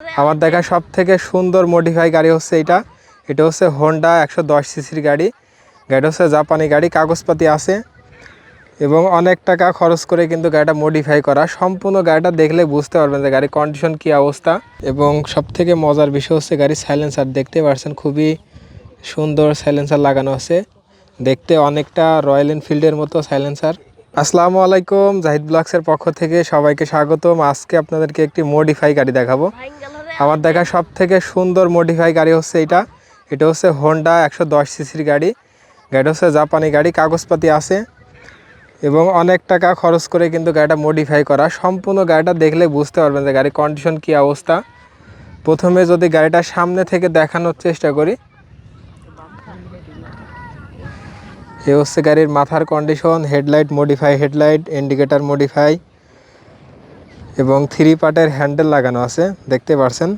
আমার দেখা সব থেকে সুন্দর মডিফাই গাড়ি হচ্ছে এটা। এটা হচ্ছে হোন্ডা একশো দশ সিসির গাড়ি। গাড়িটা হচ্ছে জাপানি গাড়ি, কাগজপাতি আছে। এবং অনেক টাকা খরচ করে কিন্তু গাড়িটা মডিফাই করা। সম্পূর্ণ গাড়িটা দেখলে বুঝতে পারবেন যে গাড়ির কন্ডিশন কী অবস্থা। এবং সব থেকে মজার বিষয় হচ্ছে গাড়ির সাইলেন্সার দেখতে পারছেন খুবই সুন্দর সাইলেন্সার লাগানো আছে। দেখতে অনেকটা রয়্যাল এনফিল্ডের মতো সাইলেন্সার আসসালামু আলাইকুম, জাহিদ ব্লগসের পক্ষ থেকে সবাইকে স্বাগতম। আজকে আপনাদেরকে একটি মডিফাই গাড়ি দেখাবো। আমার দেখা সব থেকে সুন্দর মডিফাই গাড়ি হচ্ছে এটা। এটা হচ্ছে হোন্ডা একশো দশ সিসির গাড়ি। গাড়িটা হচ্ছে জাপানি গাড়ি, কাগজপাতি আছে। এবং অনেক টাকা খরচ করে কিন্তু গাড়িটা মডিফাই করা। সম্পূর্ণ গাড়িটা দেখলে বুঝতে পারবেন যে গাড়ির কন্ডিশন কী অবস্থা। প্রথমে যদি গাড়িটা সামনে থেকে দেখানোর চেষ্টা করি এ হচ্ছে গাড়ির মাথার condition headlight modify headlight indicator modify এবং থ্রি পার্টের হ্যান্ডেল লাগানো আছে, দেখতে পারছেন?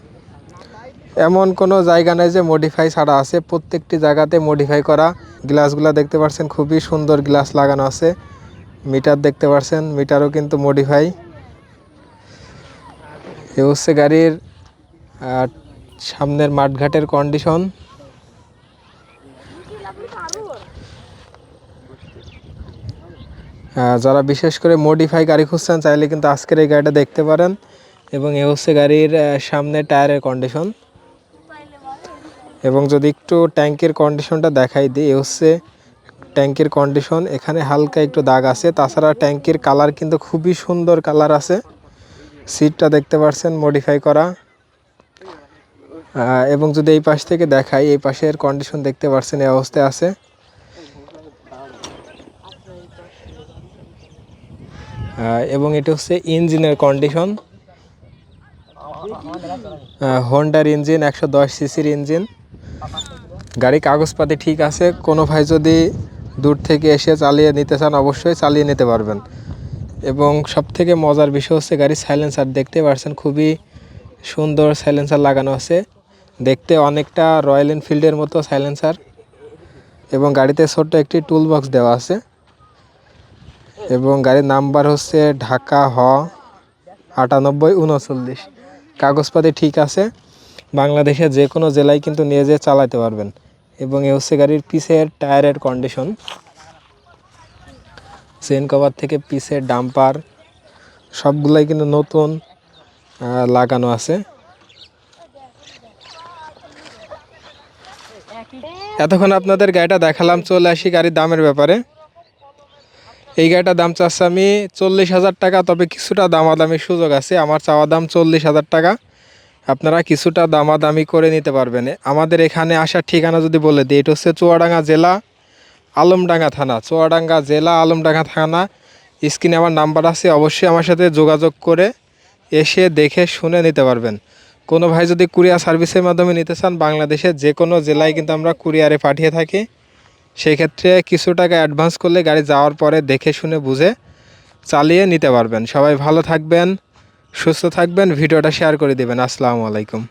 এমন কোনো জায়গা নেই যে মডিফাই ছাড়া আছে, প্রত্যেকটি জায়গাতে মডিফাই করা। গ্লাসগুলো দেখতে পাচ্ছেন খুবই সুন্দর গ্লাস লাগানো আছে। মিটার দেখতে পাচ্ছেন মিটারও কিন্তু মডিফাই এ হচ্ছে গাড়ির সামনের মাঠঘাটের কন্ডিশন যারা বিশেষ করে মডিফাই গাড়ি খুঁজছেন, চাইলে কিন্তু আজকের এই গাড়িটা দেখতে পারেন। এবং এ হচ্ছে গাড়ির সামনে টায়ারের কন্ডিশন এবং যদি একটু ট্যাঙ্কের কন্ডিশনটা দেখাই দিই এ হচ্ছে ট্যাঙ্কের কন্ডিশন এখানে হালকা একটু দাগ আছে। তাছাড়া ট্যাঙ্কের কালার কিন্তু খুবই সুন্দর কালার আছে। সিটটা দেখতে পাচ্ছেন মডিফাই করা। এবং যদি এই পাশ থেকে দেখাই, এই পাশের কন্ডিশন দেখতে পাচ্ছেন এই অবস্থায় আছে। এবং এটা হচ্ছে ইঞ্জিনের কন্ডিশন হোন্ডার ইঞ্জিন একশো দশ সিসির ইঞ্জিন গাড়ি কাগজপাতি ঠিক আছে, কোনো ভাই যদি দূর থেকে এসে চালিয়ে নিতে চান, অবশ্যই চালিয়ে নিতে পারবেন। এবং সব থেকে মজার বিষয় হচ্ছে গাড়ির সাইলেন্সার দেখতে পারছেন খুবই সুন্দর সাইলেন্সার লাগানো আছে। দেখতে অনেকটা রয়্যাল এনফিল্ডের মতো সাইলেন্সার এবং গাড়িতে ছোট্ট একটি টুল বক্স দেওয়া আছে। এবং গাড়ির নাম্বার হচ্ছে ঢাকা হ আটানব্বই উনচল্লিশ। কাগজপাতি ঠিক আছে, বাংলাদেশের যে কোনো জেলায় কিন্তু নিয়ে যেয়ে চালাতে পারবেন। এবং এ হচ্ছে গাড়ির পিসের টায়ারের কন্ডিশন চেন কভার থেকে পিসের ডাম্পার সবগুলাই কিন্তু নতুন লাগানো আছে। এতক্ষণ আপনাদের গাড়িটা দেখালাম, চলে আসি গাড়ির দামের ব্যাপারে। এই গাড়িটার দাম চাচ্ছে আমি চল্লিশ হাজার টাকা, তবে কিছুটা দামাদামির সুযোগ আছে। আমার চাওয়া দাম চল্লিশ হাজার টাকা। আপনারা কিছুটা দামাদামি করে নিতে পারবেন। আমাদের এখানে আসার ঠিকানা যদি বলে দিই, এটা হচ্ছে চুয়াডাঙ্গা জেলা, আলমডাঙ্গা থানা। চুয়াডাঙ্গা জেলা, আলমডাঙ্গা থানা। স্ক্রিনে আমার নাম্বার আছে, অবশ্যই আমার সাথে যোগাযোগ করে এসে দেখে শুনে নিতে পারবেন। কোনো ভাই যদি কুরিয়ার সার্ভিসের মাধ্যমে নিতে চান, বাংলাদেশের যে কোনো জেলায় কিন্তু আমরা কুরিয়ারে পাঠিয়ে থাকি। সেই ক্ষেত্রে কিছু টাকা অ্যাডভান্স করলে গাড়ি যাওয়ার পরে দেখে শুনে বুঝে চালিয়ে নিতে পারবেন। সবাই ভালো থাকবেন, সুস্থ থাকবেন, ভিডিওটা শেয়ার করে দেবেন। আসসালামু আলাইকুম।